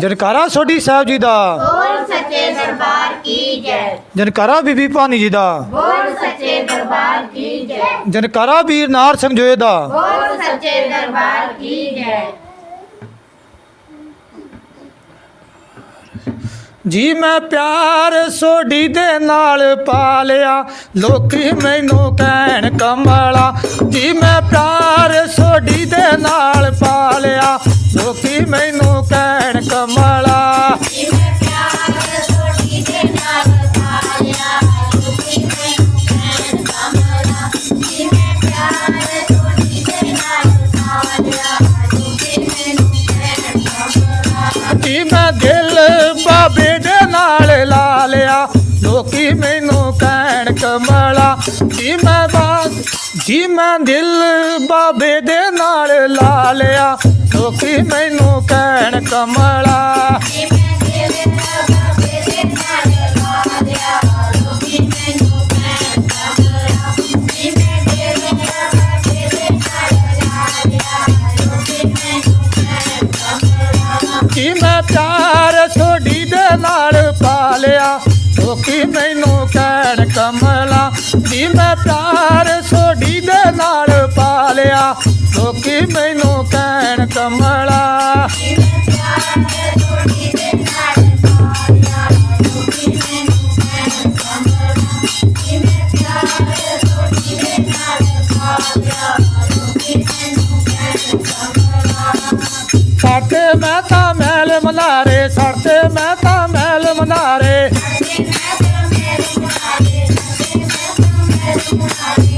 ਜਨਕਾਰਾ ਸੋਢੀ ਸਾਹਿਬ ਜੀ ਦਾ। ਬੋਲ ਸੱਚੇ ਦਰਬਾਰ ਕੀ ਜੈ। ਜਨਕਾਰਾ ਬੀਬੀ ਭਾਨੀ ਜੀ ਦਾ। ਬੋਲ ਸੱਚੇ ਦਰਬਾਰ ਕੀ ਜੈ। ਜਨਕਾਰਾ ਵੀਰ ਨਾਰ ਸਿੰਘ ਜੋਏ ਦਾ। ਬੋਲ ਸੱਚੇ ਦਰਬਾਰ ਕੀ ਜੈ। ਜੀ ਮੈਂ ਪਿਆਰ ਸੋਢੀ ਦੇ ਨਾਲ ਪਾਲਿਆ ਲੋਕੀ ਮੈਨੂੰ ਕਹਿਣ ਕਮਲਾ ਜੀ ਮੈਂ ਪਿਆਰ ਸੋਢੀ ਦੇ ਨਾਲ ਪਾਲਿਆ ਲੋਕੀ ਮੈਨੂੰ ਜੀ ਮੈਂ ਬਾਤ ਜੀ ਮੈਂ ਦਿਲ ਬਾਬੇ ਦੇ ਨਾਲ ਲਾ ਲਿਆ। ਲੋਕੀ ਮੈਨੂੰ ਕਹਿਣ ਕਮਲਾ। ਜਿਵੇਂ ਦਿਲ ਬਾਬੇ ਦੇ ਨਾਲ ਸਾਲਿਆ ਲੋਕੀ ਮੈਨੂੰ ਕਹਿਣ ਕਮਲਾ ਜਿਵੇਂ ਦਿਲ ਬਾਬੇ ਦੇ ਨਾਲ ਸਾਲਿਆ ਲੋਕੀ ਮੈਨੂੰ ਕਹਿਣ ਕਮਲਾ ਜੀ ਮੈਂ ਪਿਆਰ ਛੋਡੀ ਦੇ ਨਾਲ ਪਾ ਲਿਆ। ਮੈਂ ਤਾਂ ਮੈਲ ਮਨਾਰੇ ਸਾਡੇ ਮੈਂ ਤਾਂ ਮੈਲ ਮਨਾਰੇ।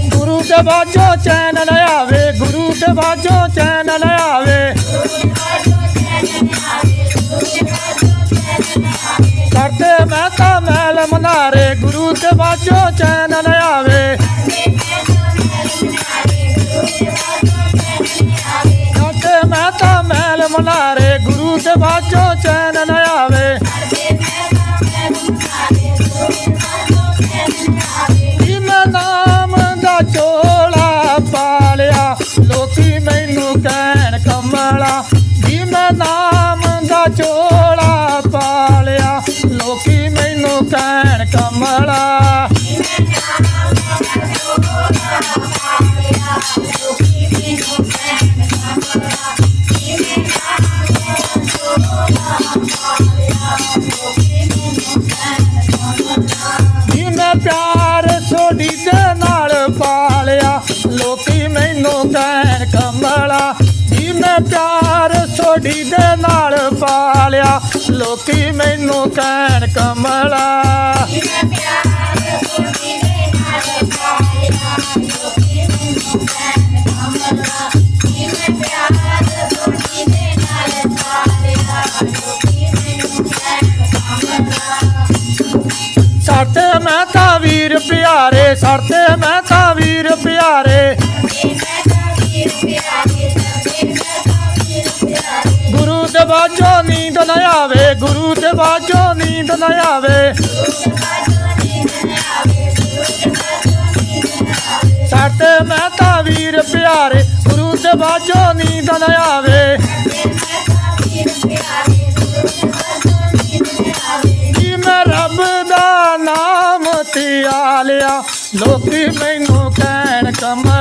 ਗੁਰੂ ਦੇ ਬਾਝੋਂ ਚੈਨ ਨਾ ਆਵੇ, ਗੁਰੂ ਦੇ ਬਾਝੋਂ ਚੈਨ ਨਾ ਆਵੇ। ਕਰਦੇ ਮੈਂ ਤਾਂ ਮੈਲ ਮਨਾਰੇ, ਗੁਰੂ ਦੇ ਬਾਝੋਂ ਚੈਨ ਨਾ ਆਵੇ। ਚੋਲਾ ਪਾਲਿਆ। ਲੋਕੀ ਮੈਨੂੰ ਕਹਿਣ ਕਮਲਾ। ਜੀ ਮੈਂ ਪਿਆਰ ਛੋਡੀ ਦੇ ਨਾਲ ਪਾਲਿਆ। ਲੋਕੀ ਮੈਨੂੰ ਕਹਿਣ ਕਮਲਾ। ਜੀ ਮੈਂ ਪਿਆਰ ਸੋਢੀ ਦੇ ਨਾਲ ਪਾਲਿਆ। ਲੋਕੀ ਮੈਨੂੰ ਕਹਿਣ ਕਮਲਾ। ਸਾਡੇ ਮੈਂ ਤਾਂ ਵੀਰ ਪਿਆਰੇ ਸਾਡੇ ਮੈਂ ਬਾਝੋਂ ਨੀਂਦ ਨਾ ਆਵੇ, ਗੁਰੂ ਦੇ ਬਾਝੋਂ ਨੀਂਦ ਨਾ ਆਵੇ। ਸਾਡੇ ਮੈਂ ਵੀਰ ਪਿਆਰੇ, ਗੁਰੂ ਤੇ ਬਾਝੋਂ ਨੀਂਦ ਨਾ ਆਵੇ। ਜੀ ਮੈਂ ਰੱਬ ਦਾ ਨਾਮ ਧਿਆ ਲਿਆ? ਲੋਕੀ ਮੈਨੂੰ ਕਹਿਣ, ਕਮਲਾ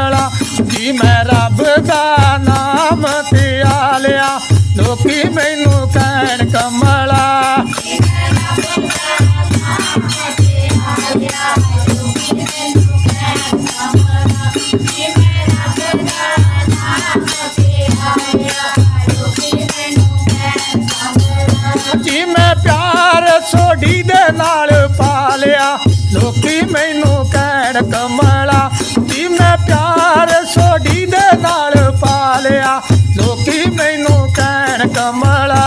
ਲੋਕੀ ਮੈਨੂੰ ਕਹਿਣ ਕਮਲਾ ਜੀ ਮੈਂ ਪਿਆਰ ਸੋਢੀ ਦੇ ਨਾਲ ਪਾਲਿਆ। ਲੋਕੀ ਮੈਨੂੰ ਕਹਿਣ ਕਮਲਾ।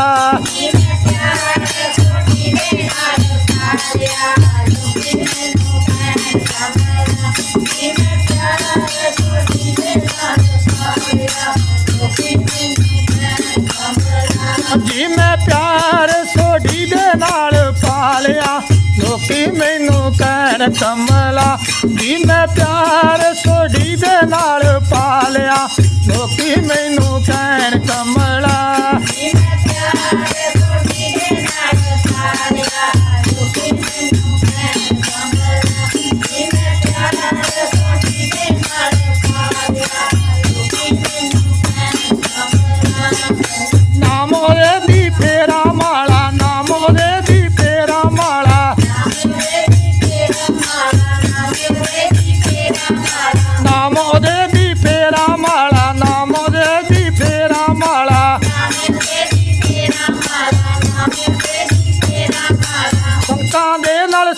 ਜੀ ਮੈਂ ਪਿਆਰ ਸੋਢੀ ਦੇ ਨਾਲ ਪਾਲਿਆ। ਲੋਕੀ ਮੈਨੂੰ ਕਹਿਣ ਕਮਲਾ ਜੀ ਮੈਂ ਪਿਆਰ ਸੋਢੀ ਦੇ ਨਾਲ ਪਾਲਿਆ। ਲੋਕੀ ਮੈਨੂੰ ਕਹਿਣ ਕਮਲਾ।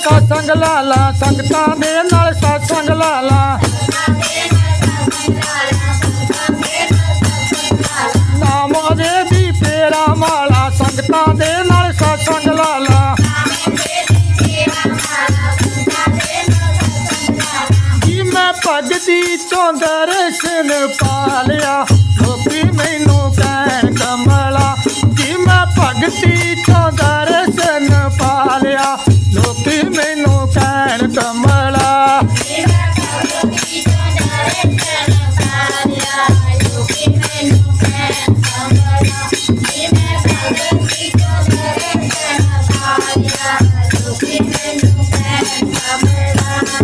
ਦੇ ਨਾਲ ਸਾਸੰਗ ਲਾਲਾ, ਸੰਗਤਾਂ ਦੇ ਨਾਲ ਸਾਸੰਗ ਲਾਲਾ। ਨਾਮ ਉਹਦੇ ਦੀ ਫੇਰਾ ਮਾਲਾ, ਸੰਗਤਾਂ ਦੇ ਨਾਲ ਸਾਸੰਗ ਲਾਲਾ। ਜੀ ਮੈਂ ਭਗਤੀ ਚੋਂ ਦਰਸ਼ਨ ਪਾ ਲਿਆ ਲੋਕੀ ਮੈਨੂੰ ਕਹਿਣ ਕਮਲਾ। ਜੀ ਮੈਂ ਭਗਤੀ ਚੋਂ ਦਰਸ਼ਨ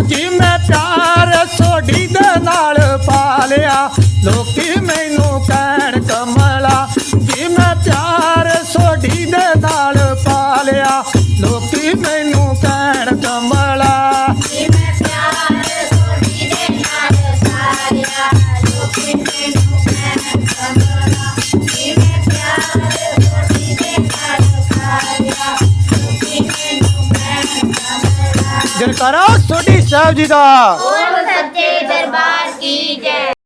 ਜੀ ਮੈਂ ਪਿਆਰ ਸੋਢੀ ਦੇ ਨਾਲ ਪਾ ਲਿਆ ਲੋਕੀ ਜਨਕਾਰਾ ਸੋਢੀ ਸਾਹਿਬ ਜੀ ਦਾ। ਸੱਚੇ ਦਰਬਾਰ